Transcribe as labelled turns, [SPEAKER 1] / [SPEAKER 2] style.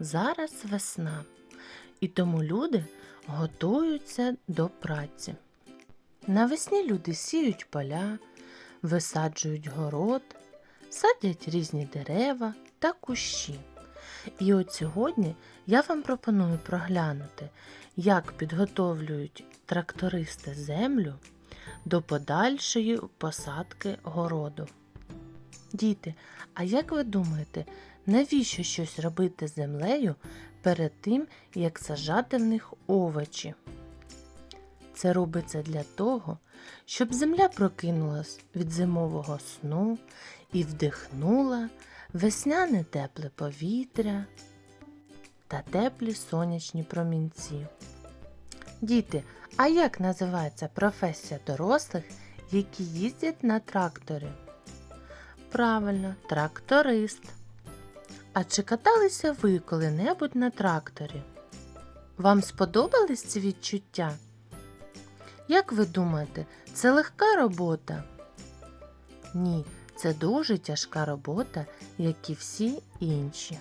[SPEAKER 1] Зараз весна, і тому люди готуються до праці. Навесні люди сіють поля, висаджують город, садять різні дерева та кущі. І от сьогодні я вам пропоную проглянути, як підготовлюють трактористи землю до подальшої посадки городу. Діти, а як ви думаєте, навіщо щось робити з землею перед тим, як сажати в них овочі? Це робиться для того, щоб земля прокинулась від зимового сну і вдихнула весняне тепле повітря та теплі сонячні промінці. Діти, а як називається професія дорослих, які їздять на тракторі? Правильно, тракторист. А чи каталися ви коли-небудь на тракторі? Вам сподобались ці відчуття? Як ви думаєте, це легка робота? Ні, це дуже тяжка робота, як і всі інші.